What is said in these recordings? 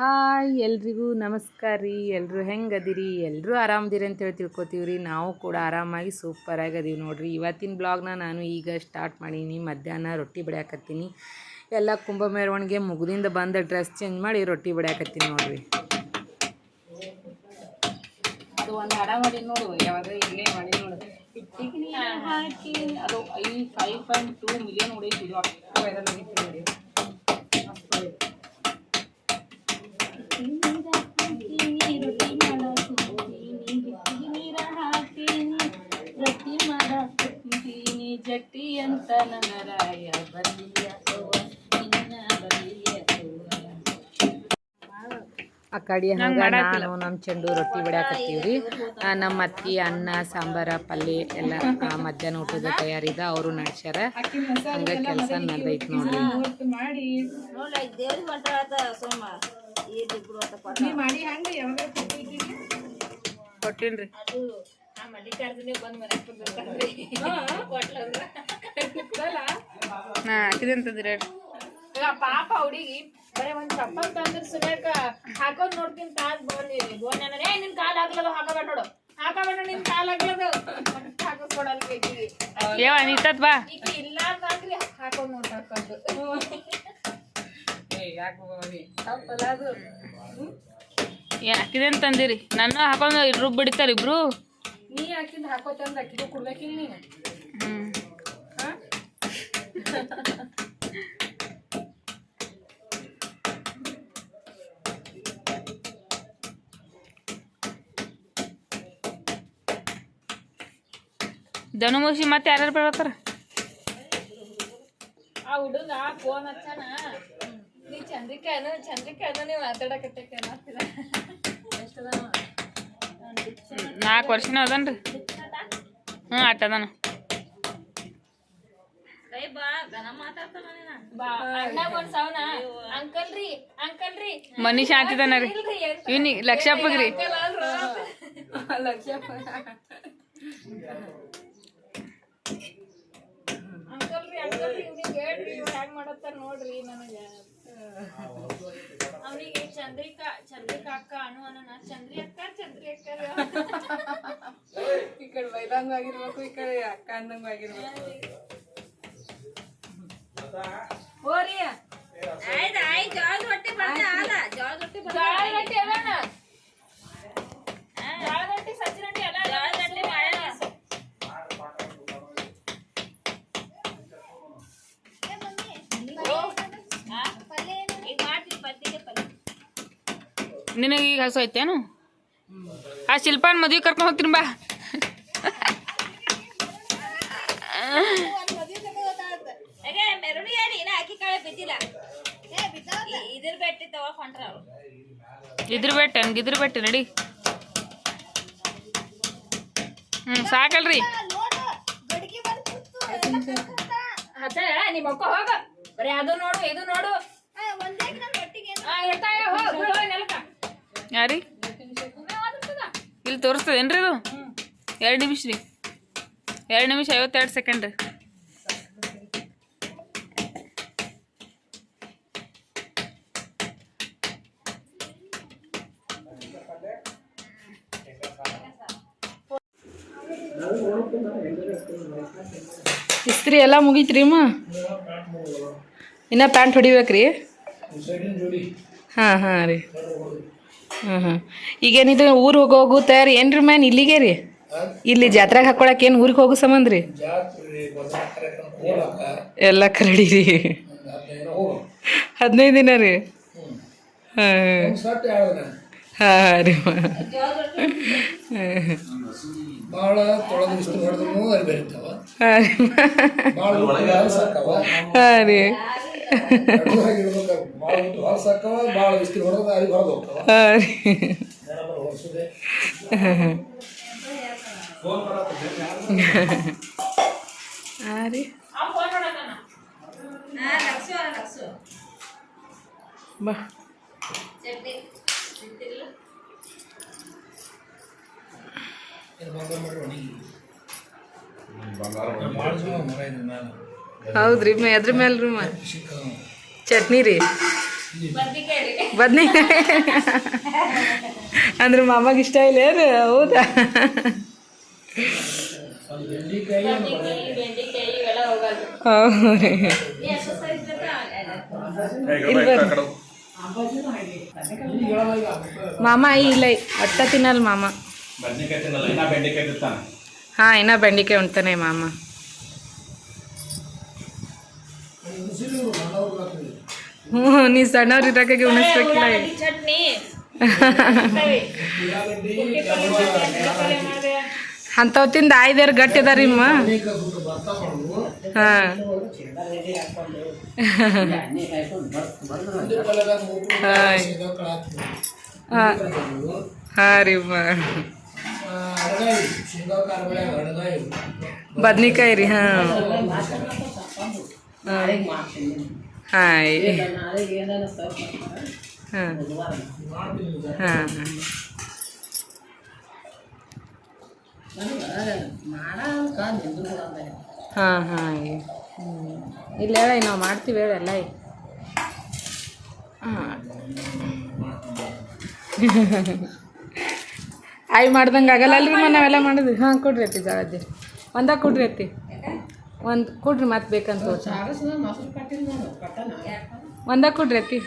Hi ಎಲ್ರಿಗೂ ನಮಸ್ಕಾರ. ರೀ ಎಲ್ಲರೂ ಹೆಂಗೆ ಅದಿರಿ ಎಲ್ಲರೂ ಆರಾಮದಿರಿ ಅಂತೇಳಿ ತಿಳ್ಕೊತೀವಿ ರೀ ನಾವು ಕೂಡ ಆರಾಮಾಗಿ ಸೂಪರಾಗಿ ಅದೀವಿ ನೋಡ್ರಿ. ಇವತ್ತಿನ ಬ್ಲಾಗ್ನ ನಾನು ಈಗ ಸ್ಟಾರ್ಟ್ ಮಾಡೀನಿ. ಮಧ್ಯಾಹ್ನ ರೊಟ್ಟಿ ಬಡಿಯಾಕತ್ತೀನಿ. ಎಲ್ಲ ಕುಂಭ ಮೆರವಣಿಗೆ ಮುಗಿದಿಂದ ಬಂದ ಡ್ರೆಸ್ ಚೇಂಜ್ ಮಾಡಿ ರೊಟ್ಟಿ ಬಡಿಯಾಕತ್ತೀನಿ ನೋಡಿರಿ. ಅದು ಒಂದು ಹಡ ಮಾಡಿ ನೋಡು. ಯಾವಾಗ ಇಲ್ಲೇ ಮಾಡಿ ನೋಡು. ಹಾಕಿ ಅದು ಐ ಫೈವ್ ಪಾಯಿಂಟ್ ಟೂ ಮಿಲಿಯನ್ ಇದು ಅಷ್ಟು ವೈರಲ್ ಜಟ್ಟಿ ಅಂತ ನನ್ನ ರಾಯ ಬಲ್ಲಿಯ ಆ ಕಡೆ ಹಂಗ ನಾನು ನಮ್ಮ ಚೆಂಡು ರೊಟ್ಟಿ ಬಿಡಾಕತ್ತೀವ್ರಿ. ನಮ್ಮ ಅತ್ತಿ ಅನ್ನ ಸಾಂಬಾರ ಪಲ್ಯ ಎಲ್ಲ ಮಧ್ಯಾಹ್ನ ಊಟದ ತಯಾರಿದ ಅವರು ನಡ್ಸ್ಯಾರ. ಹಂಗ ಕೆಲಸ ನಡೆದೈತಿ ನೋಡ್ರಿ. ಕೊಟ್ಟಿನ್ರಿ. ನಾ ತಂದಿರಿ ಅಂತಂದ್ರಿ ಪಾಪ ಹುಡುಗಿ ಬರೇ ಒಂದ್ ಚಪ್ಪಲ್ ತಂದ್ರ ಸುರೇಕ ಹಾಕೊಂಡ್ ನೋಡ್ತೀನಿ ಕಾಲ್ ಬೋನಿ ಬೋನಿ ಏ ನಿನ್ ಕಾಲ್ ಆಗ್ಲದ? ಹಾಕಬೇಡ ನೋಡು. ಹಾಕಬೇಡ ನಿನ್ ಕಾಲ್ ಆಗ್ಲದ? ಹಾಕಿಸ್ಕೊಡಲ್ ಬೇಕಿಗೆ ಯಾವ ನಿಂತತ್ ಬಾ. ಇಲ್ಲ ಅಂದ್ರಿ ಹಾಕೊಂಡ್ ನೋಡ್ ಹಾಕೊಂಡು ಯಾಕಿದೆ ಹಾಕಿದೆ ಅಂತಂದಿರಿ ನನ್ನ ಹಾಕೊಂಡು ರುಬ್ ಬಿಡ್ತಾರ ಇಬ್ರು. ನೀ ಹಾಕಿದ್ ಹಾಕೋತಂದ ಅಕ್ಕಿಗೂ ಕೊಡ್ಬೇಕಿಲ್ಲ ನೀನು. ಹ್ಮ್. ಮುಗಿಸಿ ಮತ್ತೆ ಯಾರ್ಯಾರು ಬರ್ಬೇಕಾರ ಆ ಹುಡುಗ ಫೋನ್ ಹಚ್ಚಾನ. ನೀ ಚಂದ್ರಿಕಾನು ಚಂದ್ರಿಕಾನು ನೀವು ಮಾತಾಡಕತ್ತೆ ಎಷ್ಟದ ನಾಲ್ಕು ವರ್ಷನ ಅದನ್ರಿ. ಹ್ಞೂ ಆಟ ಅದಾನ. ಬಾ ಅಣ್ಣ ಒಂದ್ ಅಂಕಲ್ ರೀ ಇವ್ನಿ ಲಕ್ಷಪ್ಪಗ್ರಿ ನೋಡ್ರಿ ನನಗ. ಅವನಿಗೆ ಚಂದ್ರಿಕಾ ಚಂದ್ರಿಕಾ ಅಕ್ಕ ಅನು ಅನ್ನ ಚಂದ್ರಿ ಅಕ್ಕ ಚಂದ್ರಿ ಅಕ್ಕ ಈ ಕಡೆ ಬೈದಂಗ ಆಗಿರ್ಬೇಕು ಈ ಕಡೆ ಅಕ್ಕ ಅಂದಂಗ ಆಗಿರ್ಬೇಕು ಹೋರಿ ಜೋಳದ ರೊಟ್ಟಿ ಅದಾನ ಜೋಳದ ರೊಟ್ಟಿ ಸಜ್ಜಿ ರೊಟ್ಟಿ ಎಲ್ಲ ಜೋಳದ ನಿನಗೆ ಈಗ ಹಸು ಐತೇನು ಆ ಶಿಲ್ಪಾನ್ ಮದ್ವೆ ಕರ್ಕೊಂಡು ಹೋಗ್ತೀನಿ ಬಾ. ಇದ್ರ ಬೆಟ್ಟಿ ಇದ್ರ ಬೆಟ್ಟ ಇದ್ರ ಬೆಟ್ಟ ನಡಿ. ಹ್ಞೂ ಸಾಕಲ್ರಿ. ನಿಮ್ಮ ಅಕ್ಕ ಹೋಗ. ಬರೀ ಅದು ನೋಡು ಇದು ನೋಡು. ಯಾರಿ? ಇಲ್ಲಿ ತೋರಿಸ್ತದೇನ್ರಿ ಇದು? ಎರಡು ನಿಮಿಷ ರೀ. ಎರಡು ನಿಮಿಷ ಐವತ್ತೆರಡು ಸೆಕೆಂಡ್ ರೀ. ಇಸ್ತ್ರಿ ಎಲ್ಲ ಮುಗೀತ್ರಿ ಅಮ್ಮ ಇನ್ನ ಪ್ಯಾಂಟ್ ಹೊಡಿಬೇಕ್ರಿ. ಹಾಂ ಹಾಂ ರೀ. ಹಾಂ ಹಾಂ ಈಗೇನಿದು ಊರು ಹೋಗೋ ತಯಾರಿ. ಏನ್ರಿ ಮ್ಯಾನ್ ಇಲ್ಲಿಗೆ ರೀ? ಇಲ್ಲಿ ಜಾತ್ರೆಗೆ ಹಾಕೊಳಕ್ಕೆ ಏನು ಊರಿಗೆ ಹೋಗೋ ಸಂಬಂಧ ರೀ ಎಲ್ಲ ಕರಡಿ ರೀ. ಹದಿನೈದು ದಿನ ರೀ. ಹಾಂ ಹಾಂ. ಹಾಂ ರೀ. ಭಾಳ ತೊಳೆದು ಇಷ್ಟು ಹೊಡೆದ್ರು ಅಲ್ಲಿ ಬೆಳಿತಾವ. ಹಾಂ ರೀ. ಹಾಂ ರೀ. ಇಡ್ಬೇಕು ಭಾಳ ಊಟ ಹೊಲಸಾಕವ ಭಾಳ ಇಸ್ತ್ರಿ ಹೊಡೆದ ಅಲ್ಲಿ ಹೊರದು ಹೋಗ್ತಾವ ಹಾಂ ರೀ ಹೊರಸುದೆ ಹಾಂ ರೀ ಅವ್ನ್ phone ನೋಡಕತ್ತಾನ. ಬಾ ಭಾಳ ಜನ ಮರ ಇದೆ ನಾನು ಹೌದ್ರಿ ಮೇ ಎದ್ರ ಮೇಲೆ ರೀ ಮ ಚಟ್ನಿ ರೀ. ಬದ್ನಿ ಅಂದ್ರೆ ಮಾಮಾಗ ಇಷ್ಟ ಇಲ್ಲ ಏನು ಹೌದಾ. ಮಾಮ ಇಲ್ಲ ಒಟ್ಟ ತಿನ್ನಲ್ಲ ಮಾಮ. ಹಾ ತಿನ್ನಲ್ಲ ಇನ್ನ ಬೆಂಡೆಕಾಯಿ ತಿಂತಾನೆ. ಹಾಂ ಇನ್ನ ಬೆಂಡಿಕಾಯಿ ಉಣ್ತಾನೆ ಮಾಮ. ಹ್ಞೂ ನೀ ಸಣ್ಣವ್ರು ಇದ್ದಾಗ ಉಣಿಸ್ಬೇಕಿಲ್ಲ. ಅಂಥವು ತಿಂದು ಆಯ್ದಾರ ಗಟ್ಟಿ ಅದಾರ ನಿಮ್ಮ? ಅನೇಕ ದುಡ್ಡು ಬರ್ತಾವು ಹಾಂ. ಹಾಂ ಹಾಂ ರೀ ಬದ್ನಿಕಾಯಿ ರೀ ಹಾಂ. ಹಾಂ. ಹಾಯ್. ಹಾಂ. ಹಾಂ ಹಾಂ. ಹಾಂ ಇಲ್ಲ, ಹೇಳ ನಾವು ಮಾಡ್ತೀವಿ, ಹೇಳ, ಎಲ್ಲ ಆಯ್ ಮಾಡ್ದಂಗೆ ಆಗಲ್ಲ ಅಲ್ರಿ ನಾವೆಲ್ಲ ಮಾಡಿದ್ವಿ. ಹಾಂ, ಕೊಡ್ರಿ ಅತ್ತಿ ಜಾಗದ್ದಿ. ಒಂದಾಗ ಕೊಡ್ರಿ ಅತ್ತಿ. ಒಂದು ಕೊಡ್ರಿ ಮತ್ತೆ ಬೇಕಂತ ಒಂದ ಕೊಡ್ರಿ ಅತ್ತಿ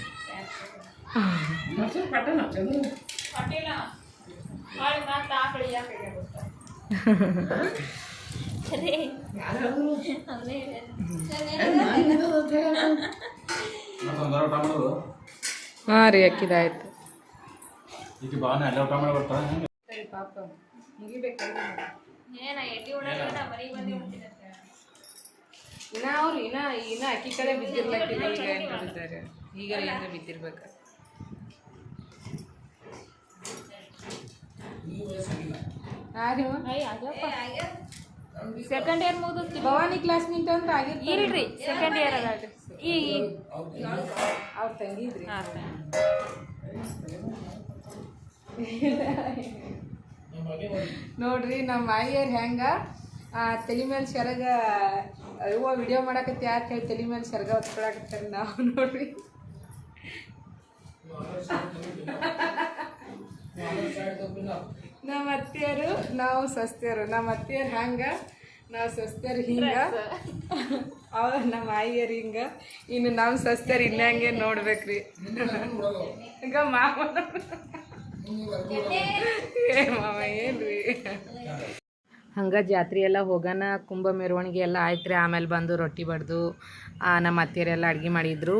ಹಾ ರೀ ಅಕ್ಕಿದಾಯ್ತು ಎಲ್ಲ ಹೆಂಗೆ ಏನ ಬರೀ ಬಂದೇ. ಇನ್ನ ಅವ್ರು ಇನ್ನ ಇನ್ನ ಅಕ್ಕಿ ಕಡೆ ಬಿದ್ದಿರ್ಬೇಕಿಲ್ಲ ಈಗ ಹೇಳಿದ್ದಾರೆ ಈಗ ಏನಾರ ಬಿದ್ದಿರ್ಬೇಕು? ಸೆಕೆಂಡ್ ಇಯರ್ ಮುಗಿದು ಭವಾನಿ ಕ್ಲಾಸ್ ನಿಂತ ಅಂತ ಆಗಿರ್ತಾರೆ ಇಲ್ರಿ ಸೆಕೆಂಡ್ ಇಯರ್ ಅದಾಳ್ರಿ ಈಗ ಅವ್ರ ತಂಗಿದ್ರಿ. ನೋಡ್ರಿ ನಮ್ಮ ಮಾಯಿಯರ್ ಹೆಂಗ ಆ, ತಲೆ ಮೇಲೆ ಸೆರಗ ಇವ ವಿಡಿಯೋ ಮಾಡಕತ್ತೆ ಯಾಕೆ ಹೇಳಿ ತಲೆ ಮೇಲೆ ಸರ್ಗ ಹೊತ್ಕೊಳಕತ್ತಾರೆ ನಾವು ನೋಡ್ರಿ. ನಮ್ಮ ಅತ್ತೆಯರು, ನಾವು ಸಸ್ತಿಯರು ನಮ್ಮ ಅತ್ತೆಯರು ಹಂಗ, ನಾವು ಸಸ್ತಿಯರು ಹಿಂಗ. ಅವ ನಮ್ಮ ಆಯಿಯರು ಹಿಂಗ. ಇನ್ನು ನಮ್ಮ ಸಸ್ತಿಯರು ಇನ್ನಂಗೆ ನೋಡ್ಬೇಕ್ರಿ. ಈಗ ಮಾಮ ಏ ಮಾಮ ಏನ್ರಿ? ಹಂಗೆ ಜಾತ್ರೆ ಎಲ್ಲ ಹೋಗೋಣ ಕುಂಭ ಮೆರವಣಿಗೆ ಎಲ್ಲ ಆಯ್ತು ರೀ ಆಮೇಲೆ ಬಂದು ರೊಟ್ಟಿ ಬಡ್ದು ನಮ್ಮ ಅತ್ತೆಯರೆಲ್ಲ ಅಡುಗೆ ಮಾಡಿದ್ರು.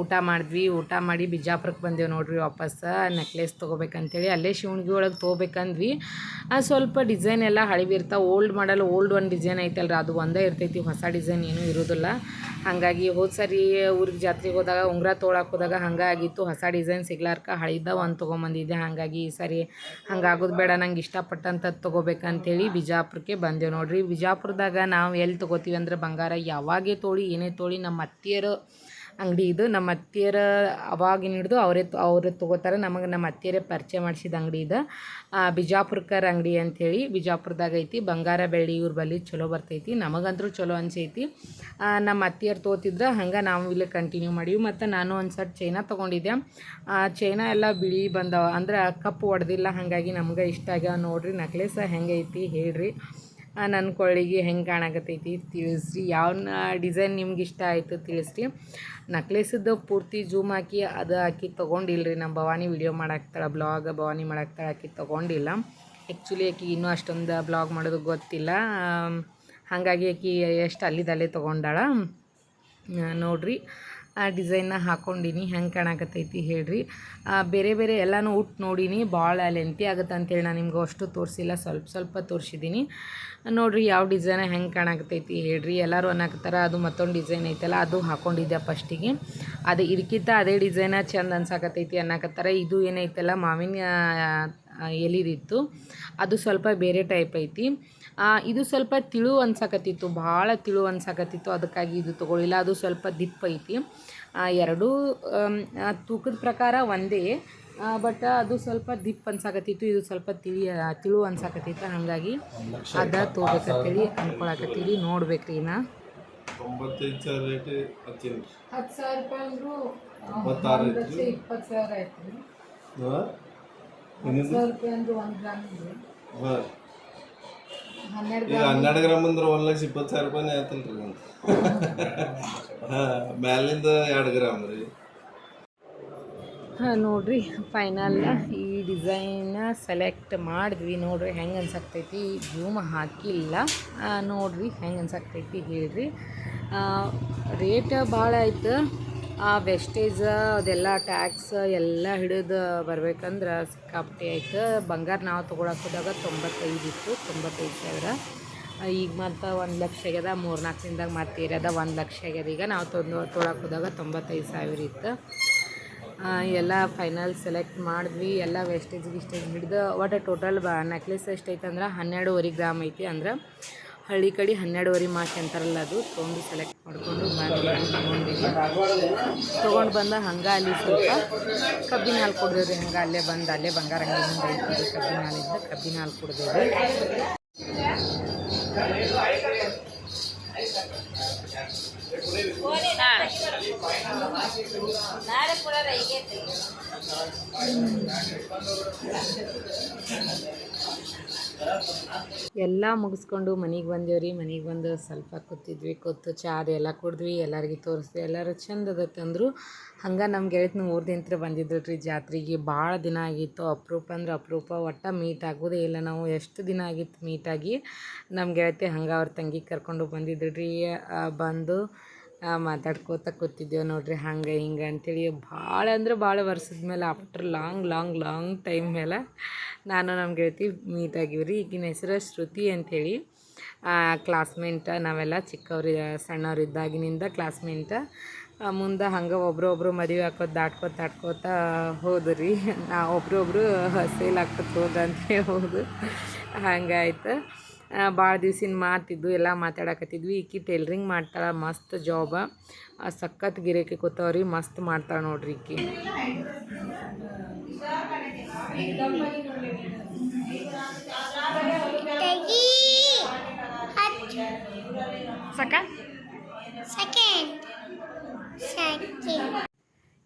ಊಟ ಮಾಡಿದ್ವಿ. ಊಟ ಮಾಡಿ ಬಿಜಾಪುರಕ್ಕೆ ಬಂದೆವು ನೋಡ್ರಿ ವಾಪಸ್. ನೆಕ್ಲೆಸ್ ತೊಗೋಬೇಕಂತೇಳಿ ಅಲ್ಲೇ ಶಿವಣಿಗೆ ಒಳಗೆ ತೊಗೋಬೇಕಂದ್ವಿ. ಸ್ವಲ್ಪ ಡಿಸೈನ್ ಎಲ್ಲ ಹಳಿವಿರ್ತಾವೆ. ಓಲ್ಡ್ ಮಾಡಲ್ ಓಲ್ಡ್ ಒಂದು ಡಿಸೈನ್ ಐತಲ್ರಿ. ಅದು ಒಂದೇ ಇರ್ತೈತಿ. ಹೊಸ ಡಿಸೈನ್ ಏನೂ ಇರೋದಿಲ್ಲ. ಹಾಗಾಗಿ ಹೋದ ಸರಿ ಊರಿಗೆ ಜಾತ್ರೆಗೆ ಹೋದಾಗ, ಉಂಗುರ ತೊಗೊಳಕ್ಕೆ ಹೋದಾಗ ಹಂಗಾಗಿತ್ತು ಹೊಸ ಡಿಸೈನ್ ಸಿಗ್ಲಾರ್ಕ ಹಳಿದ ಒಂದು ತೊಗೊಂಬಂದಿದ್ದೆ. ಹಾಗಾಗಿ ಈ ಸರಿ ಹಂಗಾಗೋದು ಬೇಡ. ನಂಗೆ ಇಷ್ಟಪಟ್ಟಂಥದ್ದು ತೊಗೋಬೇಕಂತೇಳಿ ಬಿಜಾಪುರಕ್ಕೆ ಬಂದೆವು ನೋಡ್ರಿ. ಬಿಜಾಪುರದಾಗ ನಾವು ಎಲ್ಲಿ ತೊಗೋತೀವಿ ಅಂದ್ರೆ ಬಂಗಾರ ಯಾವಾಗೇ ತೋಳಿ, ಏನೇ ತೋಳಿ ನಮ್ಮ ಅತ್ತಿಯರು ಅಂಗಡಿ ಇದು. ನಮ್ಮ ಅತ್ತಿಯರ ಅವಾಗಿನ ಹಿಡಿದು ಅವರೇ ಅವರೇ ತೊಗೋತಾರೆ. ನಮಗೆ ನಮ್ಮ ಅತ್ತಿಯರೇ ಪರಿಚಯ ಮಾಡಿಸಿದ ಅಂಗಡಿ ಇದು. ಬಿಜಾಪುರ್ಕರ್ ಅಂಗಡಿ ಅಂಥೇಳಿ ಬಿಜಾಪುರದಾಗ ಐತಿ. ಬಂಗಾರ ಬೆಳ್ಳಿ ಇವ್ರ ಬಳಿ ಚಲೋ ಬರ್ತೈತಿ. ನಮಗಂತರೂ ಚಲೋ ಅನ್ಸೈತಿ. ನಮ್ಮ ಅತ್ತಿಯರು ತೋತಿದ್ರೆ, ಹಂಗೆ ನಾವು ಇಲ್ಲಿ ಕಂಟಿನ್ಯೂ ಮಾಡೀವಿ. ಮತ್ತು ನಾನು ಒಂದು ಸಟ್ ಚೈನಾ ತೊಗೊಂಡಿದ್ದೆ ಚೈನಾ ಎಲ್ಲ ಬಿಳಿ ಬಂದವ. ಅಂದ್ರೆ ಕಪ್ಪು ಹೊಡೆದಿಲ್ಲ ಹಾಗಾಗಿ ನಮ್ಗೆ ಇಷ್ಟ ಆಗ್ಯಾವ. ನೋಡ್ರಿ, ನೆಕ್ಲೆಸ್ ಹೆಂಗೈತಿ ಹೇಳ್ರಿ. ನನ್ನ ಕೊಳ್ಳಿಗೆ ಹೆಂಗೆ ಕಾಣಕತ್ತೈತಿ ತಿಳಿಸ್ರಿ. ಯಾವ ಡಿಸೈನ್ ನಿಮ್ಗೆ ಇಷ್ಟ ಆಯಿತು ತಿಳಿಸ್ರಿ. ನಕ್ಲೇಸದ್ದು ಪೂರ್ತಿ ಜೂಮ್ ಹಾಕಿ, ಅದು ಹಾಕಿ ತೊಗೊಂಡಿಲ್ರಿ. ನಮ್ಮ ಭವಾನಿ ವಿಡಿಯೋ ಮಾಡಾಕ್ತಾಳೆ ಬ್ಲಾಗ್ ಭವಾನಿ ಮಾಡಾಕ್ತಾಳೆ, ಹಾಕಿ ತೊಗೊಂಡಿಲ್ಲ. ಆ್ಯಕ್ಚುಲಿ ಆಕಿ ಇನ್ನೂ ಅಷ್ಟೊಂದು ಬ್ಲಾಗ್ ಮಾಡೋದು ಗೊತ್ತಿಲ್ಲ. ಹಾಗಾಗಿ ಆಕಿ ಎಷ್ಟು ಅಲ್ಲಿದಲ್ಲೇ ತೊಗೊಂಡಾಳ. ನೋಡ್ರಿ. ಡಿಸೈನ್ನ ಹಾಕ್ಕೊಂಡೀನಿ ಹೆಂಗೆ ಕಾಣಕತ್ತೈತಿ ಹೇಳ್ರಿ. ಆ, ಬೇರೆ ಬೇರೆ ಎಲ್ಲನೂ ಉಟ್ಟು ನೋಡೀನಿ. ಭಾಳ ಲೆಂತಿ ಆಗುತ್ತೆ ಅಂತೇಳಿ ನಾನು ನಿಮ್ಗೆ ಅಷ್ಟು ತೋರಿಸಿಲ್ಲ. ಸ್ವಲ್ಪ ಸ್ವಲ್ಪ ತೋರಿಸಿದ್ದೀನಿ ನೋಡಿರಿ ಯಾವ ಡಿಸೈನ್ ಹೆಂಗೆ ಕಾಣಕತ್ತೈತಿ ಹೇಳ್ರಿ. ಎಲ್ಲರೂ ಅನ್ನಕತ್ತಾರ. ಅದು ಮತ್ತೊಂದು ಡಿಸೈನ್ ಐತಲ್ಲ ಅದು ಹಾಕ್ಕೊಂಡಿದ್ದೆ ಫಸ್ಟಿಗೆ ಅದು ಇದಕ್ಕಿಂತ ಅದೇ ಡಿಸೈನ ಚಂದ ಅನ್ಸಾಕತ್ತೈತಿ ಅನ್ನಕತ್ತಾರ. ಇದು ಏನೈತಲ್ಲ ಮಾವಿನ ಆ, ಎಲಿದಿತ್ತು ಅದು ಸ್ವಲ್ಪ ಬೇರೆ ಟೈಪ್ ಐತಿ. ಆ, ಇದು ಸ್ವಲ್ಪ ತಿಳು ಅನ್ಸಕತ್ತಿತ್ತು. ಭಾಳ ತಿಳು ಅನ್ಸಕತ್ತಿತ್ತು. ಅದಕ್ಕಾಗಿ ಇದು ತೊಗೊಳಿಲ್ಲ ಅದು ಸ್ವಲ್ಪ ದಿಪ್ಪ ಐತಿ. ಆ, ಎರಡೂ ತೂಕದ ಪ್ರಕಾರ ಒಂದೇ. ಬಟ್ ಅದು ಸ್ವಲ್ಪ ದಿಪ್ ಅನ್ಸಾಕತ್ತಿತ್ತು. ಇದು ಸ್ವಲ್ಪ ತಿಳಿ ತಿಳು ಅನ್ಸಾಕತ್ತಿತ್ತು. ಹಾಗಾಗಿ ಅದ ತೊಗೋಬೇಕಂತೇಳಿ ಅನ್ಕೊಳಕತ್ತೀವಿ ನೋಡ್ಬೇಕ್ರಿ ನಾ ತೊಂಬತ್ತೈದು ಸಾವಿರ ರೇಟ್ ಹತ್ತು ಸಾವಿರ ರೂಪಾಯಿ ಅಂದ್ರೂ ಇಪ್ಪತ್ತು ಸಾವಿರ ಆಯ್ತು. ಹನ್ನೆರಡು ಈಗ ಹನ್ನೆರಡು ಗ್ರಾಮ್ ಅಂದ್ರೆ ಒಂದ್ ಲಕ್ಷ ಇಪ್ಪತ್ತು ಸಾವಿರ ರೂಪಾಯಿ ಆಯ್ತಲ್ರಿ ಒಂದು ಹಾ ಮ್ಯಾಲಿಂದ ಎರಡು ಗ್ರಾಮ್ ರೀ. ಹಾಂ ನೋಡ್ರಿ ಫೈನಲ್ ಈ ಡಿಸೈನ ಸೆಲೆಕ್ಟ್ ಮಾಡಿದ್ವಿ. ನೋಡ್ರಿ ಹೆಂಗೆ ಅನ್ಸಕ್ತೈತಿ? ಜೂಮ್ ಹಾಕಿಲ್ಲ. ಆ, ನೋಡ್ರಿ ಹೆಂಗೆ ಅನ್ಸಕ್ತೈತಿ ಹೇಳ್ರಿ. ರೇಟ್ ಭಾಳ ಆಯ್ತು. ಆ ವೆಸ್ಟೇಜ್ ಅದೆಲ್ಲ ಟ್ಯಾಕ್ಸ್ ಎಲ್ಲ ಹಿಡಿದು ಬರ್ಬೇಕಂದ್ರೆ ಸಿಕ್ಕಾಪಟ್ಟೆ ಆಯ್ತು. ಬಂಗಾರ ನಾವು ತೊಗೊಳಕ್ಕೆ ಹೋದಾಗ ತೊಂಬತ್ತೈದು ಇತ್ತು, ತೊಂಬತ್ತೈದು ಸಾವಿರ. ಈಗ ಮತ್ತು ಒಂದು ಲಕ್ಷ ಆಗ್ಯದ ಮೂರು ನಾಲ್ಕು ದಿನದಾಗ ಮತ್ತೆ ಏರ್ಯದ ಒಂದು ಲಕ್ಷ ಆಗ್ಯದ. ಈಗ ನಾವು ತೊಂದು ತೊಗೊಳಕ್ಕೆ ಹೋದಾಗ ತೊಂಬತ್ತೈದು ಸಾವಿರ ಇತ್ತು. ಎಲ್ಲ ಫೈನಲ್ ಸೆಲೆಕ್ಟ್ ಮಾಡಿದ್ವಿ. ಎಲ್ಲ ವೆಸ್ಟೇಜ್ ಗಿಸ್ಟೇಜ್ ಹಿಡ್ದು ಒಟ್ಟು ಟೋಟಲ್ ಬ ನೆಕ್ಲೆಸ್ ಎಷ್ಟೈತೆ ಅಂದ್ರೆ ಹನ್ನೆರಡುವರೆ ಗ್ರಾಮ್ ಐತಿ ಅಂದ್ರೆ ಹಳ್ಳಿ ಕಡೆ ಹನ್ನೆರಡುವರೆ ಮಾರ್ಕ್ ಅಂತಾರಲ್ಲ ಅದು. ತೊಗೊಂಡು ಸೆಲೆಕ್ಟ್ ಮಾಡಿಕೊಂಡು ತೊಗೊಂಡು ಬಂದ ಹಂಗೆ ಅಲ್ಲಿ ಸ್ವಲ್ಪ ಕಬ್ಬಿನ ಹಾಲು ಕುಡ್ದೇವ್ರಿ ಹಂಗೆ ಅಲ್ಲೇ ಬಂದು, ಅಲ್ಲೇ ಬಂಗಾರ ಹಿಂಗೆ ಕಬ್ಬಿನ ಹಾಲಿಂದ ಕಬ್ಬಿನ ಹಾಲು ಕುಡ್ದೇವ್ರಿ ಎಲ್ಲ ಮುಗಿಸ್ಕೊಂಡು ಮನೆಗೆ ಬಂದೇವ್ರಿ ಮನೆಗೆ ಬಂದು ಸ್ವಲ್ಪ ಕೂತಿದ್ವಿ, ಕೂತು ಚಾದ ಎಲ್ಲ ಕುಡಿದ್ವಿ, ಎಲ್ಲರಿಗೆ ತೋರಿಸ್ದೆ ಎಲ್ಲರೂ ಚಂದ ಅಂದರು ಹಂಗೆ ನಮ್ಮ ಗೆಳತಿನ ಊರ್ದಿಂತ್ರ ಬಂದಿದ್ರು ರೀ ಜಾತ್ರೆಗೆ. ಭಾಳ ದಿನ ಆಗಿತ್ತು. ಅಪರೂಪ ಅಂದ್ರೆ ಅಪರೂಪ. ಒಟ್ಟು ಮೀಟ್ ಆಗೋದೇ ಇಲ್ಲ ನಾವು. ಎಷ್ಟು ದಿನ ಆಗಿತ್ತು ಮೀಟಾಗಿ ನಮ್ಮ ಗೆಳತಿ ಹಂಗೆ ಅವ್ರ ತಂಗಿ ಕರ್ಕೊಂಡು ಬಂದಿದ್ರು ರೀ. ಬಂದು ಮಾತಾಡ್ಕೋತ ಕೂತಿದ್ದೇವೆ ನೋಡ್ರಿ, ಹಂಗೆ ಹಿಂಗೆ ಅಂತೇಳಿ. ಭಾಳ ಅಂದ್ರೆ ಭಾಳ ವರ್ಷದ ಮೇಲೆ after long long long time ಮೇಲೆ ನಾನು ನಮ್ಮ ಗೆಳತಿ ಮೀಟ್ ಆಗಿವ್ರಿ. ಈಗಿನ ಹೆಸರು ಶ್ರುತಿ ಅಂಥೇಳಿ ಕ್ಲಾಸ್ಮೇಟ ನಾವೆಲ್ಲ ಚಿಕ್ಕವ್ರಿ ಸಣ್ಣವರಿದ್ದಾಗಿನಿಂದ ಕ್ಲಾಸ್ಮೇಟ್ ಮುಂದೆ ಹಂಗೆ ಒಬ್ರೊಬ್ರು ಮದುವೆ ಹಾಕೋದು ದಾಟ್ಕೋತ ದಾಟ್ಕೋತ ಹೋದ್ರಿ. ನಾ ಒಬ್ರೊಬ್ರು ಸೇಲ್ ಹಾಕೋತ ಹೋದ ಹೋದು ಹಂಗಾಯ್ತು ಭಾಳ ದಿವ್ಸಿನ ಮಾತಿದ್ದು ಎಲ್ಲ ಮಾತಾಡಕತ್ತಿದ್ವಿ. ಈಕಿ ಟೈಲ್ರಿಂಗ್ ಮಾಡ್ತಾಳೆ ಮಸ್ತ್ ಜಾಬ ಸಖತ್ ಗಿರಾಕಿ ಕೂತವ್ರಿ ಮಸ್ತ್ ಮಾಡ್ತಾಳೆ ನೋಡ್ರಿ ಈಕಿ.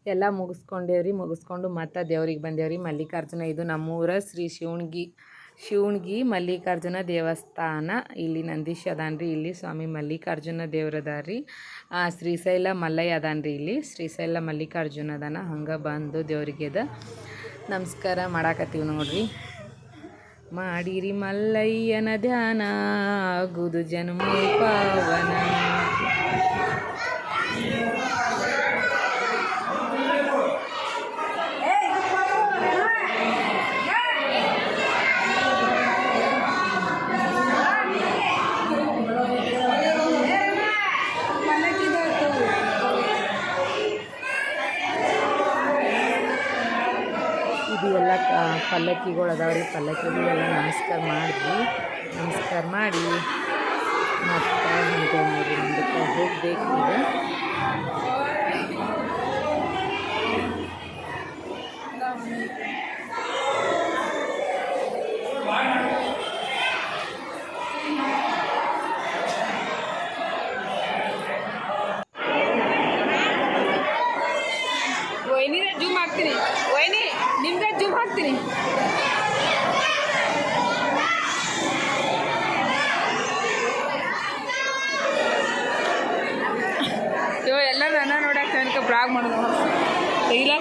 ಎಲ್ಲ ಮುಗಿಸ್ಕೊಂಡೇವ್ರಿ ಮುಗಿಸ್ಕೊಂಡು ಮತ್ತೆ ದೇವ್ರಿಗೆ ಬಂದೇವ್ರಿ. ಮಲ್ಲಿಕಾರ್ಜುನ ಇದು ನಮ್ಮೂರ ಶ್ರೀ ಶಿವಣ್ಗಿ ಶಿವಣ್ಗಿ ಮಲ್ಲಿಕಾರ್ಜುನ ದೇವಸ್ಥಾನ. ಇಲ್ಲಿ ನಂದೀಶ್ ಅದಾನ್ರಿ, ಇಲ್ಲಿ ಸ್ವಾಮಿ ಮಲ್ಲಿಕಾರ್ಜುನ ದೇವ್ರದಾರಿ ಶ್ರೀಶೈಲ ಮಲ್ಲಯ್ಯ ಅದಾನ್ರಿ ಇಲ್ಲಿ. ಶ್ರೀಶೈಲ ಮಲ್ಲಿಕಾರ್ಜುನ ಅದಾನ, ಹಂಗೆ ಬಂದು ದೇವ್ರಿಗೆ ಅದ. ನಮಸ್ಕಾರ ಮಾಡಾಕತ್ತೀವಿ ನೋಡ್ರಿ. ಮಾಡಿರಿ ಮಲ್ಲಯ್ಯನ ಧ್ಯಾನ ಆಗುದು ಜನ್ಮ ಪಾವನ ಇದು ಎಲ್ಲ ಕ- ಪಲ್ಲಕ್ಕಿಗಳು ಅದಾವ್ರಿ ಪಲ್ಲಕ್ಕಿಗಳಿಗೆಲ್ಲ ನಮಸ್ಕಾರ ಮಾಡಿ ನಮಸ್ಕಾರ ಮಾಡಿ. ಮತ್ತೆ ಹಂಗೆ ನೋಡಿ ಮುಂದಕ್ಕೆ ಹೋಗ್ಬೇಕು ಈಗ. ಜೂಮ್ ಹಾಕ್ತೀನಿ ವೈನಿ ನಿಮ್ಗೆ ಹಾಕ್ತೀನಿ. ಇವ ಎಲ್ಲರೂ ನನ್ನ ನೋಡಕ್ಕೆ ತನಕ ಬ್ರಾಗ್ ಮಾಡೋದು ಇಲ್ಲ.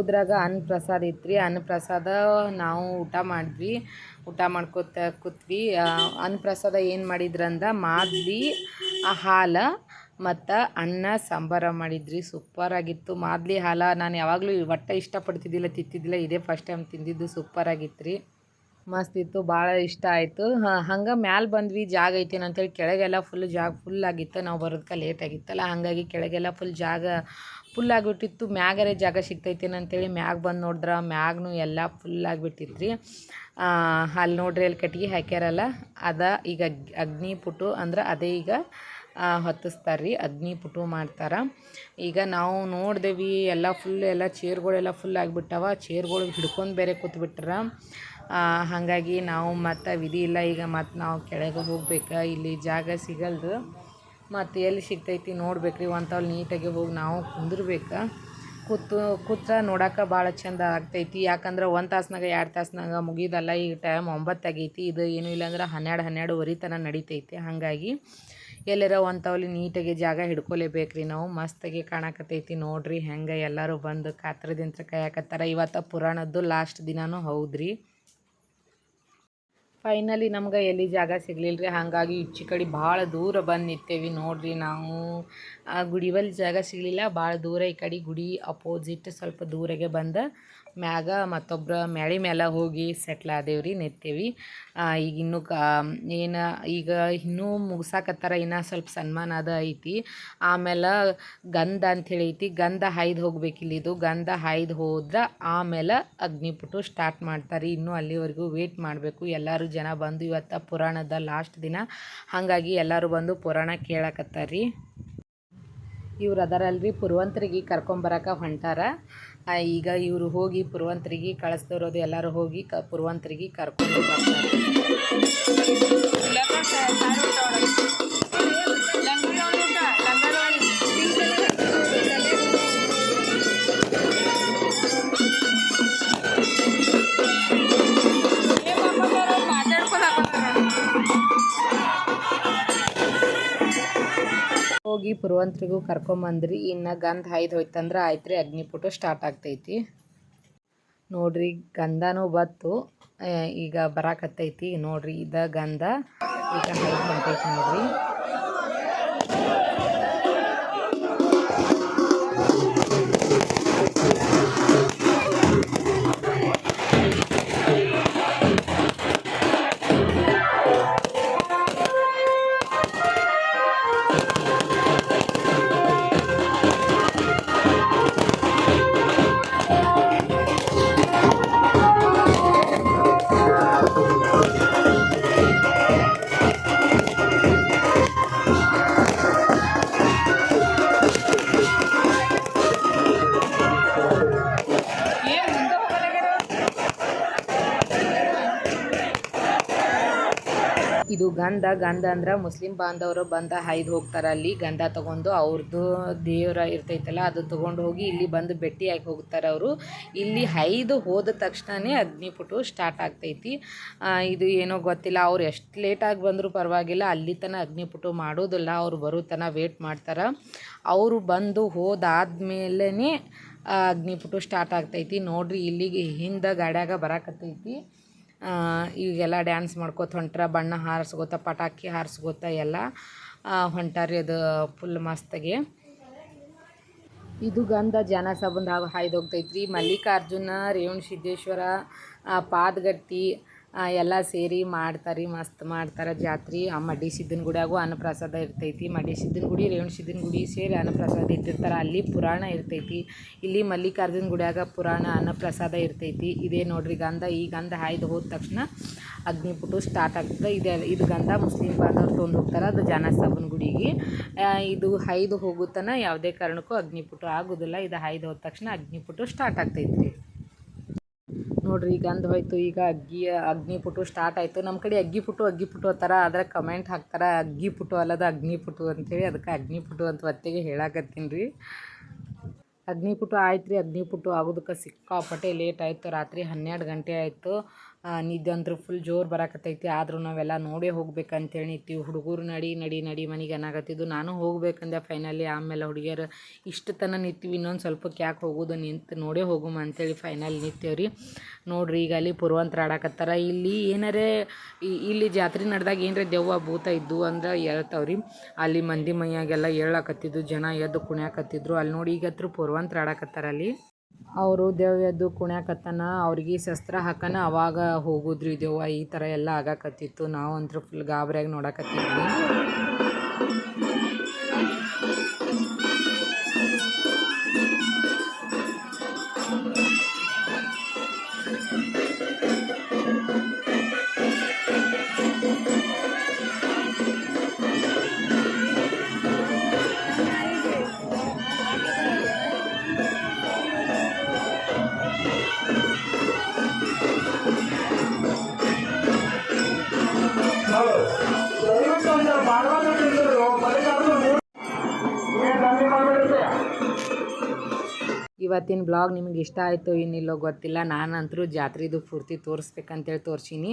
ಹೋಗೋದ್ರಾಗ ಅನ್ನಪ್ರಸಾದ ಇತ್ತು ಅನ್ನಪ್ರಸಾದ ನಾವು ಊಟ ಮಾಡಿದ್ವಿ. ಊಟ ಮಾಡ್ಕೊತ ಕೂತ್ವಿ. ಅನ್ನ ಅನ್ನಪ್ರಸಾದ ಏನು ಮಾಡಿದ್ರಂದ ಮಾದ್ಲಿ ಆ ಹಾಲು ಮತ್ತು ಅನ್ನ, ಸಾಂಬಾರ ಮಾಡಿದ್ರಿ. ಸೂಪರಾಗಿತ್ತು ಮಾದ್ಲಿ ಹಾಲು ನಾನು ಯಾವಾಗಲೂ ಒಟ್ಟು ಇಷ್ಟಪಡ್ತಿದ್ದಿಲ್ಲ, ತಿಂತಿದ್ದಿಲ್ಲ. ಇದೇ ಫಸ್ಟ್ ಟೈಮ್ ತಿಂದಿದ್ದು ಸೂಪರ್ ಆಗಿತ್ತು ರೀ ಮಸ್ತ್ ಇತ್ತು. ಭಾಳ ಇಷ್ಟ ಆಯಿತು. ಹಂಗೆ ಮ್ಯಾಲೆ ಬಂದ್ವಿ. ಜಾಗ ಐತೇನು ಅಂತೇಳಿ ಕೆಳಗೆಲ್ಲ ಫುಲ್ ಜಾಗ ಫುಲ್ ಆಗಿತ್ತು. ನಾವು ಬರೋದಕ್ಕೆ ಲೇಟ್ ಆಗಿತ್ತಲ್ಲ. ಹಾಗಾಗಿ ಕೆಳಗೆಲ್ಲ ಫುಲ್ ಜಾಗ ಫುಲ್ ಆಗಿಬಿಟ್ಟಿತ್ತು. ಮ್ಯಾಗರೆ ಜಾಗ ಸಿಗ್ತೈತೇನು ಅಂತೇಳಿ ಮ್ಯಾಗ ಬಂದು ನೋಡಿದ್ರೆ, ಮ್ಯಾಗ್ನೂ ಎಲ್ಲ ಫುಲ್ ಆಗಿಬಿಟ್ಟಿತ್ತು ರೀ ಅಲ್ಲಿ ನೋಡ್ರಿ ಅಲ್ಲಿ ಕಟ್ಗೆ ಹಾಕ್ಯಾರಲ್ಲ, ಅದ ಈಗ ಅಗ್ನಿಪುಟು ಅಂದ್ರೆ ಅದೇ ಈಗ ಹೊತ್ತಿಸ್ತಾರೆ ರೀ ಅಗ್ನಿ ಪುಟು ಮಾಡ್ತಾರೆ. ಈಗ ನಾವು ನೋಡಿದೆವಿ ಎಲ್ಲ ಫುಲ್ ಎಲ್ಲ ಚೇರ್ಗಳೆಲ್ಲ ಫುಲ್ ಆಗಿಬಿಟ್ಟವ, ಚೇರ್ಗಳು ಹಿಡ್ಕೊಂಡು ಬೇರೆ ಕೂತ್ಬಿಟ್ರ. ಹಾಗಾಗಿ ನಾವು ಮತ್ತು ವಿಧಿ ಇಲ್ಲ, ಈಗ ಮತ್ತು ನಾವು ಕೆಳಗೆ ಹೋಗ್ಬೇಕು, ಇಲ್ಲಿ ಜಾಗ ಸಿಗಲ್ದು. ಮತ್ತು ಎಲ್ಲಿ ಸಿಗ್ತೈತಿ ನೋಡ್ಬೇಕ್ರಿ. ಒಂಥವ್ ನೀಟಾಗಿ ಹೋಗಿ ನಾವು ಕುಂದಿರ್ಬೇಕು. ಕೂತು, ಕೂತ್ರ ನೋಡಕ್ಕೆ ಭಾಳ ಚಂದ ಆಗ್ತೈತಿ. ಯಾಕಂದ್ರೆ ಒಂದು ತಾಸ್ನಾಗ, ಎರಡು ತಾಸ್ನಾಗ ಮುಗಿದಲ್ಲ ಈಗ ಟೈಮ್ ಒಂಬತ್ತು ಆಗೈತಿ. ಇದು ಏನು ಇಲ್ಲ ಅಂದ್ರೆ ಹನ್ನೆರಡು ಹನ್ನೆರಡುವರೆ ತನಕ ನಡಿತೈತಿ. ಹಾಗಾಗಿ ಎಲ್ಲರ ಒಂಥವ್ಲಿ ನೀಟಾಗಿ ಜಾಗ ಹಿಡ್ಕೊಲೇಬೇಕ್ರಿ ನಾವು. ಮಸ್ತಾಗಿ ಕಾಣಕತ್ತೈತಿ ನೋಡ್ರಿ ಹೆಂಗೆ ಎಲ್ಲರೂ ಬಂದು ಕಾತ್ರದಿಂತ್ರ ಕಾಯಕತ್ತಾರ. ಇವತ್ತು ಪುರಾಣದ್ದು ಲಾಸ್ಟ್ ದಿನಾನೂ ಹೌದ್ರಿ. ಫೈನಲಿ ನಮ್ಗೆ ಎಲ್ಲಿ ಜಾಗ ಸಿಗಲಿಲ್ಲ ರೀ ಹಾಗಾಗಿ ಈಚೆ ಕಡೆ ಭಾಳ ದೂರ ಬಂದು ನಿಂತೇವಿ ನೋಡಿರಿ ನಾವು. ಆ ಗುಡಿ ಬಲ್ಲಿ ಜಾಗ ಸಿಗಲಿಲ್ಲ, ಭಾಳ ದೂರ ಈ ಕಡೆ ಗುಡಿ ಅಪೋಸಿಟ್ ಸ್ವಲ್ಪ ದೂರಗೆ ಬಂದ ಮ್ಯಾಗ ಮತ್ತೊಬ್ಬರ ಮ್ಯಾಳಿ ಮ್ಯಾಲ ಹೋಗಿ ಸೆಟ್ಲ್ ಆದೇವ್ರಿ ನೆತ್ತೇವಿ. ಈಗ ಇನ್ನೂ ಕಾ, ಏನು, ಈಗ ಇನ್ನೂ ಮುಗ್ಸಾಕತ್ತಾರ, ಇನ್ನೂ ಸ್ವಲ್ಪ ಸನ್ಮಾನ ಅದ ಐತಿ. ಆಮೇಲೆ ಗಂಧ ಅಂಥೇಳಿ ಐತಿ. ಗಂಧ ಹಾಯ್ದು ಹೋಗ್ಬೇಕಿಲ್ಲ ಇದು. ಗಂಧ ಹಾಯ್ದು ಹೋದ್ರೆ ಆಮೇಲೆ ಅಗ್ನಿಪುಟ್ಟು ಸ್ಟಾರ್ಟ್ ಮಾಡ್ತಾರೆ. ಇನ್ನೂ ಅಲ್ಲಿವರೆಗೂ ವೇಟ್ ಮಾಡಬೇಕು. ಎಲ್ಲರೂ ಜನ ಬಂದು ಇವತ್ತು ಪುರಾಣದ ಲಾಸ್ಟ್ ದಿನ. ಹಾಗಾಗಿ ಎಲ್ಲರೂ ಬಂದು ಪುರಾಣ ಕೇಳಕತ್ತಾರ್ರಿ ಇವ್ರು ಅದಾರಲ್ರಿ ಪುರವಂತರಿಗೆ ಕರ್ಕೊಂಬರಕ್ಕೆ ಹೊಂಟಾರ. ಈಗ ಇವರು ಹೋಗಿ ಪುರವಂತರಿಗೆ ಕಳಿಸ್ದವ್ರದು ಎಲ್ಲರೂ ಹೋಗಿ ಕ ಪುರವಂತರಿಗೆ ಕರ್ಕೊಂಡು ಬರ್ತಾರೆ. ಹೋಗಿ ಪುರವಂತರಿಗೂ ಕರ್ಕೊಂಬಂದ್ರಿ, ಇನ್ನು ಗಂಧ ಹಾಯ್ದು ಹೋಯ್ತಂದ್ರೆ ಆಯ್ತು ರೀ ಅಗ್ನಿಪುಟ ಸ್ಟಾರ್ಟ್ ಆಗ್ತೈತಿ. ನೋಡ್ರಿ, ಗಂಧನೂ ಬತ್ತು ಈಗ ಬರಾಕತ್ತೈತಿ. ನೋಡ್ರಿ, ಇದ ಗಂಧ ಈಗ ಹೈದು ಹೊಂಟೈತಿ ನೋಡ್ರಿ. ಗಂಧ ಗಂಧ ಅಂದ್ರೆ ಮುಸ್ಲಿಂ ಬಾಂಧವರು ಬಂದ ಹಾಯ್ದು ಹೋಗ್ತಾರೆ. ಅಲ್ಲಿ ಗಂಧ ತಗೊಂಡು ಅವ್ರದ್ದು ದೇವರ ಇರ್ತೈತಲ್ಲ, ಅದು ತಗೊಂಡು ಹೋಗಿ ಇಲ್ಲಿ ಬಂದು ಭೇಟಿಯಾಗಿ ಹೋಗ್ತಾರೆ ಅವರು. ಇಲ್ಲಿ ಹೈದು ಹೋದ ತಕ್ಷಣವೇ ಅಗ್ನಿಪುಟು ಸ್ಟಾರ್ಟ್ ಆಗ್ತೈತಿ. ಇದು ಏನೋ ಗೊತ್ತಿಲ್ಲ, ಅವ್ರು ಎಷ್ಟು ಲೇಟಾಗಿ ಬಂದರೂ ಪರವಾಗಿಲ್ಲ, ಅಲ್ಲಿ ತನಕ ಅಗ್ನಿಪುಟು ಮಾಡೋದಿಲ್ಲ, ಅವ್ರು ಬರೋ ತನಕ ವೇಟ್ ಮಾಡ್ತಾರೆ. ಅವರು ಬಂದು ಹೋದಾದ್ಮೇಲೆ ಅಗ್ನಿಪುಟು ಸ್ಟಾರ್ಟ್ ಆಗ್ತೈತಿ. ನೋಡ್ರಿ ಇಲ್ಲಿಗೆ ಹಿಂದೆ ಗಾಡ್ಯಾಗ ಬರಾಕತ್ತೈತಿ. ಈಗೆಲ್ಲ ಡ್ಯಾನ್ಸ್ ಮಾಡ್ಕೋತ ಹೊಂಟ್ರ, ಬಣ್ಣ ಹಾರಿಸ್ಕೋತ, ಪಟಾಕಿ ಹಾರಿಸ್ಕೋತ ಎಲ್ಲ ಹೊಂಟಾರಿ ಅದು ಫುಲ್ ಮಸ್ತಾಗಿ. ಇದು ಗಂಧ ಜನ ಸಬಂದ ಹಾಯ್ದೋಗ್ತೈತ್ರಿ. ಮಲ್ಲಿಕಾರ್ಜುನ ರೇವಣ ಸಿದ್ದೇಶ್ವರ ಪಾದಗಟ್ಟಿ ಎಲ್ಲ ಸೇರಿ ಮಾಡ್ತಾರೆ, ಮಸ್ತ್ ಮಾಡ್ತಾರೆ ಜಾತ್ರೆ. ಆ, ಮಡ್ಡಿ ಸಿದ್ದನ ಗುಡಿಯಾಗೂ ಅನ್ನಪ್ರಸಾದ ಇರ್ತೈತಿ. ಮಡಿ ಸಿದ್ದನ ಗುಡಿ, ರೇವಣ ಸಿದ್ದನ ಗುಡಿ ಸೇರಿ ಅನ್ನಪ್ರಸಾದ ಇಟ್ಟಿರ್ತಾರೆ. ಅಲ್ಲಿ ಪುರಾಣ ಇರ್ತೈತಿ. ಇಲ್ಲಿ ಮಲ್ಲಿಕಾರ್ಜುನ ಗುಡಿಯಾಗ ಪುರಾಣ, ಅನ್ನಪ್ರಸಾದ ಇರ್ತೈತಿ. ಇದೇ ನೋಡ್ರಿ ಗಂಧ. ಈ ಗಂಧ ಹಾಯ್ದು ಹೋದ ತಕ್ಷಣ ಅಗ್ನಿಪುಟು ಸ್ಟಾರ್ಟ್ ಆಗ್ತದೆ. ಇದೆ, ಇದು ಗಂಧ ಮುಸ್ಲಿಂ ಬಾಂಧವ್ರು ತೊಗೊಂಡು ಹೋಗ್ತಾರೆ ಅದು ಜಾನಸಾಬನ ಗುಡಿಗೆ. ಇದು ಹಾಯ್ದು ಹೋಗುತ್ತನ ಯಾವುದೇ ಕಾರಣಕ್ಕೂ ಅಗ್ನಿಪುಟು ಆಗೋದಿಲ್ಲ. ಇದು ಹಾಯ್ದು ಹೋದ ತಕ್ಷಣ ಅಗ್ನಿಪುಟು ಸ್ಟಾರ್ಟ್ ಆಗ್ತೈತ್ರಿ. ನೋಡ್ರಿ ಗಂಧ ಹೋಯ್ತು ಈಗ ಅಗ್ಗಿ ಅಗ್ನಿಪುಟು ಸ್ಟಾರ್ಟ್ ಆಯಿತು. ನಮ್ಮ ಕಡೆ ಅಗ್ಗಿಪುಟು ಅಗ್ಗಿಪುಟು ಅಂತಾರೆ ಅದ್ರ ಕಮೆಂಟ್ ಹಾಕ್ತಾರೆ ಅಗ್ಗಿಪುಟು ಅಲ್ಲದ ಅಗ್ನಿಪುಟು ಅಂತೇಳಿ. ಅದಕ್ಕೆ ಅಗ್ನಿಪುಟು ಅಂತ ಒತ್ತಿಗೆ ಹೇಳಾಕತ್ತೀನಿ. ರೀ ಅಗ್ನಿಪುಟು ಆಯ್ತು ರೀ ಅಗ್ನಿಪುಟು ಆಗೋದಕ್ಕೆ ಸಿಕ್ಕಾಪಟ್ಟೆ ಲೇಟ್ ಆಯಿತು, ರಾತ್ರಿ ಹನ್ನೆರಡು ಗಂಟೆ ಆಯಿತು. ನಿದ್ದೆ ಅಂದ್ರೆ ಫುಲ್ ಜೋರು ಬರಾಕತ್ತೈತಿ. ಆದರೂ ನಾವೆಲ್ಲ ನೋಡೇ ಹೋಗ್ಬೇಕಂತೇಳಿ ನಿಂತೀವಿ. ಹುಡುಗರು ನಡಿ ನಡಿ ನಡಿ, ಮನೆಗೆ ಏನಾಗತ್ತಿದ್ದು ನಾನು ಹೋಗ್ಬೇಕಂದೆ ಫೈನಲಿ ಆಮೇಲೆ ಹುಡುಗಿಯರು ಇಷ್ಟು ತನ ನಿಂತೀವಿ, ಇನ್ನೊಂದು ಸ್ವಲ್ಪ ಯಾಕೆ ಹೋಗೋದು ನಿಂತು ನೋಡೇ ಹೋಗುಮ ಅಂತೇಳಿ ಫೈನಲ್ ನಿಂತೇವ್ರಿ ನೋಡ್ರಿ ಈಗ ಅಲ್ಲಿ ಪುರವಂತರ ಆಡಕತ್ತಾರ. ಇಲ್ಲಿ ಏನಾರೇ ಇಲ್ಲಿ ಜಾತ್ರೆ ನಡೆದಾಗ ಏನರ ದೆವ್ವ ಭೂತ ಇದ್ದು ಅಂದ್ರೆ ಹೇಳ್ತಾವ್ರಿ ಅಲ್ಲಿ ಮಂದಿ ಮೈಯಾಗೆಲ್ಲ ಹೇಳಕತ್ತಿದ್ದು ಜನ ಎದ್ದು ಕುಣ್ಯಾಕತ್ತಿದ್ರು. ಅಲ್ಲಿ ನೋಡಿ ಈಗ ಹತ್ರ ಆಡಾಕತ್ತಾರ ಆಡಕತ್ತಾರ ಅಲ್ಲಿ. ಅವರು ದೇವ್ ಎದ್ದು ಕುಣ್ಯಾಕತ್ತಾನ, ಅವ್ರಿಗೆ ಶಸ್ತ್ರ ಹಾಕನ, ಅವಾಗ ಹೋಗುದ್ರಿ ದೆವ್ವ, ಈ ಥರ ಎಲ್ಲ ಆಗಾಕತ್ತಿತ್ತು. ನಾವಂತೂ ಫುಲ್ ಗಾಬರಿಯಾಗಿ ನೋಡಕತ್ತಿದ್ವಿ. ಇವತ್ತಿನ ಬ್ಲಾಗ್ ನಿಮ್ಗೆ ಇಷ್ಟ ಆಯಿತು ಏನಿಲ್ಲೋ ಗೊತ್ತಿಲ್ಲ. ನಾನಂತರೂ ಜಾತ್ರೆದು ಪೂರ್ತಿ ತೋರಿಸ್ಬೇಕಂತೇಳಿ ತೋರಿಸೀನಿ.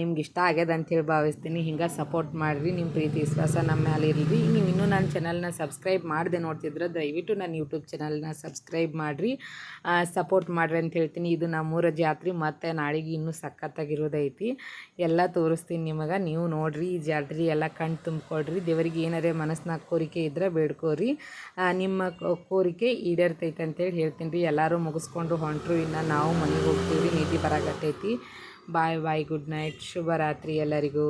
ನಿಮ್ಗೆ ಇಷ್ಟ ಆಗ್ಯದ ಅಂತೇಳಿ ಭಾವಿಸ್ತೀನಿ. ಹಿಂಗೆ ಸಪೋರ್ಟ್ ಮಾಡಿರಿ ನಿಮ್ಮ ಪ್ರೀತಿ, ವಿಶ್ವಾಸ ನಮ್ಮ ಮೇಲೆ ಇರಲಿ. ನೀವು ಇನ್ನೂ ನನ್ನ ಚಾನಲ್ನ ಸಬ್ಸ್ಕ್ರೈಬ್ ಮಾಡದೆ ನೋಡ್ತಿದ್ರೆ, ದಯವಿಟ್ಟು ನನ್ನ ಯೂಟ್ಯೂಬ್ ಚಾನಲ್ನ ಸಬ್ಸ್ಕ್ರೈಬ್ ಮಾಡಿರಿ. ಸಪೋರ್ಟ್ ಮಾಡಿರಿ ಅಂತ ಹೇಳ್ತೀನಿ. ಇದು ನಮ್ಮೂರ ಜಾತ್ರೆ, ಮತ್ತು ನಾಳೆಗೆ ಇನ್ನೂ ಸಖತ್ತಾಗಿರೋದೈತಿ. ಎಲ್ಲ ತೋರಿಸ್ತೀನಿ ನಿಮಗೆ. ನೀವು ನೋಡಿರಿ, ಈ ಜಾತ್ರೆ ಎಲ್ಲ ಕಣ್ಣು ತುಂಬಿಕೊಡ್ರಿ ದೇವರಿಗೆ ಏನಾರೇ ಮನಸ್ಸಿನಾಗ ಕೋರಿಕೆ ಇದ್ದರೆ ಬೇಡ್ಕೋರಿ. ನಿಮ್ಮ ಕೋರಿಕೆ ಈಡೇರ್ತೈತೆ ಅಂತೇಳಿ ಹೇಳ್ತೀನಿ ರೀ. ಎಲ್ಲರೂ ಮುಗಿಸ್ಕೊಂಡು ಹೊಂಟ್ರು, ಇನ್ನು ನಾವು ಮನೆಗೆ ಹೋಗ್ತೀವಿ, ನೀತಿ ಬರಾಕತ್ತೈತಿ ಬಾಯ್ ಬಾಯ್ ಗುಡ್ ನೈಟ್ ಶುಭರಾತ್ರಿ ಎಲ್ಲರಿಗೂ.